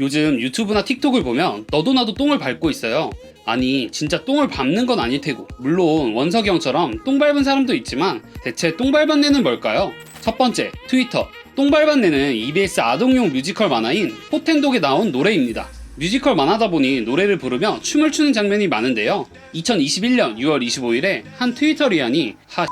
요즘 유튜브나 틱톡을 보면 너도 나도 똥을 밟고 있어요. 아니 진짜 똥을 밟는 건 아닐 테고 물론 원석이 형처럼 똥 밟은 사람도 있지만 대체 똥 밟았네는 뭘까요? 첫 번째 트위터 똥 밟았네는 EBS 아동용 뮤지컬 만화인 포텐독에 나온 노래입니다. 뮤지컬 만화다 보니 노래를 부르며 춤을 추는 장면이 많은데요. 2021년 6월 25일에 한 트위터 리안이 하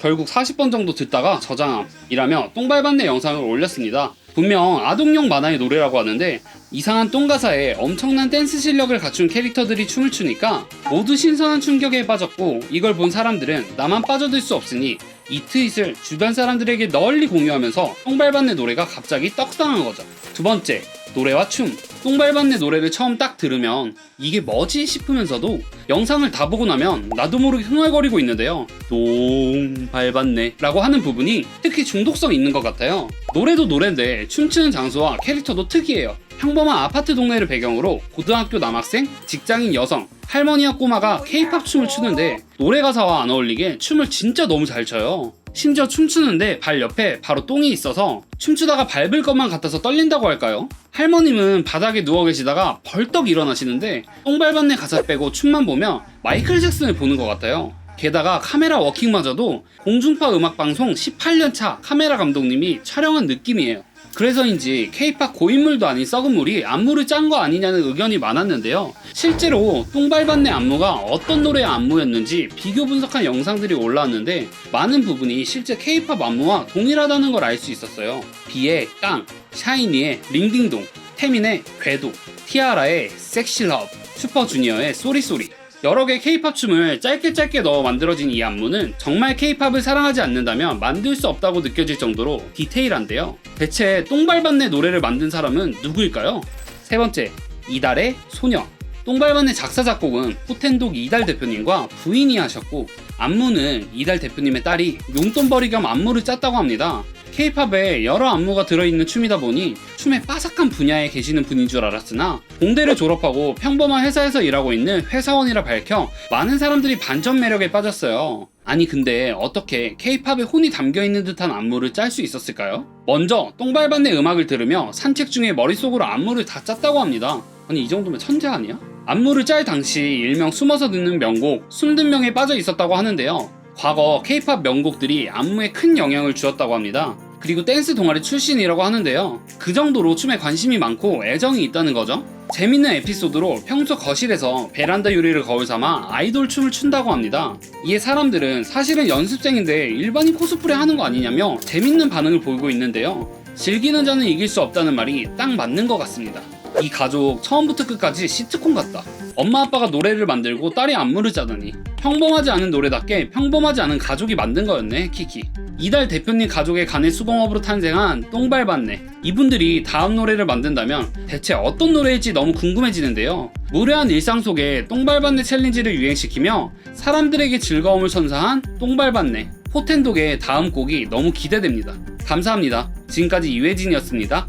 결국 40번 정도 듣다가 저장함 이라며 똥 밟았네 영상을 올렸습니다. 분명 아동용 만화의 노래라고 하는데 이상한 똥 가사에 엄청난 댄스 실력을 갖춘 캐릭터들이 춤을 추니까 모두 신선한 충격에 빠졌고 이걸 본 사람들은 나만 빠져들 수 없으니 이 트윗을 주변 사람들에게 널리 공유하면서 똥발반내 노래가 갑자기 떡상한 거죠. 두 번째, 노래와 춤. 똥발반내 노래를 처음 딱 들으면 이게 뭐지 싶으면서도 영상을 다 보고 나면 나도 모르게 흥얼거리고 있는데요. 똥발반내 라고 하는 부분이 특히 중독성 있는 것 같아요. 노래도 노래인데 춤추는 장소와 캐릭터도 특이해요. 평범한 아파트 동네를 배경으로 고등학교 남학생, 직장인 여성, 할머니와 꼬마가 케이팝 춤을 추는데 노래 가사와 안 어울리게 춤을 진짜 너무 잘 춰요. 심지어 춤추는데 발 옆에 바로 똥이 있어서 춤추다가 밟을 것만 같아서 떨린다고 할까요? 할머님은 바닥에 누워 계시다가 벌떡 일어나시는데 똥 밟았네 가사 빼고 춤만 보면 마이클 잭슨을 보는 것 같아요. 게다가 카메라 워킹마저도 공중파 음악방송 18년차 카메라 감독님이 촬영한 느낌이에요. 그래서인지 케이팝 고인물도 아닌 썩은 물이 안무를 짠 거 아니냐는 의견이 많았는데요. 실제로 똥발반내 안무가 어떤 노래의 안무였는지 비교 분석한 영상들이 올라왔는데 많은 부분이 실제 케이팝 안무와 동일하다는 걸 알 수 있었어요. 비의 깡, 샤이니의 링딩동, 태민의 궤도, 티아라의 섹시러브, 슈퍼주니어의 쏘리쏘리 여러 개 케이팝 춤을 짧게 짧게 넣어 만들어진 이 안무는 정말 케이팝을 사랑하지 않는다면 만들 수 없다고 느껴질 정도로 디테일한데요. 대체 똥발반내 노래를 만든 사람은 누구일까요? 세 번째, 이달의 소녀. 똥발반의 작사 작곡은 포텐독 이달 대표님과 부인이 하셨고 안무는 이달 대표님의 딸이 용돈벌이 겸 안무를 짰다고 합니다. 케이팝에 여러 안무가 들어있는 춤이다 보니 춤의 빠삭한 분야에 계시는 분인 줄 알았으나 공대를 졸업하고 평범한 회사에서 일하고 있는 회사원이라 밝혀 많은 사람들이 반전 매력에 빠졌어요. 아니 근데 어떻게 케이팝에 혼이 담겨있는 듯한 안무를 짤 수 있었을까요? 먼저 똥발반의 음악을 들으며 산책 중에 머릿속으로 안무를 다 짰다고 합니다. 아니 이 정도면 천재 아니야? 안무를 짤 당시 일명 숨어서 듣는 명곡 숨든 명에 빠져 있었다고 하는데요. 과거 케이팝 명곡들이 안무에 큰 영향을 주었다고 합니다. 그리고 댄스 동아리 출신이라고 하는데요. 그 정도로 춤에 관심이 많고 애정이 있다는 거죠. 재밌는 에피소드로 평소 거실에서 베란다 유리를 거울 삼아 아이돌 춤을 춘다고 합니다. 이에 사람들은 사실은 연습생인데 일반인 코스프레 하는 거 아니냐며 재밌는 반응을 보이고 있는데요. 즐기는 자는 이길 수 없다는 말이 딱 맞는 것 같습니다. 이 가족 처음부터 끝까지 시트콤 같다. 엄마 아빠가 노래를 만들고 딸이 안무를 짜다니 평범하지 않은 노래답게 평범하지 않은 가족이 만든 거였네 키키. 이달 대표님 가족의 간의 수공업으로 탄생한 똥발반네. 이분들이 다음 노래를 만든다면 대체 어떤 노래일지 너무 궁금해지는데요. 무례한 일상 속에 똥발반네 챌린지를 유행시키며 사람들에게 즐거움을 선사한 똥발반네. 포텐독의 다음 곡이 너무 기대됩니다. 감사합니다. 지금까지 유해진이었습니다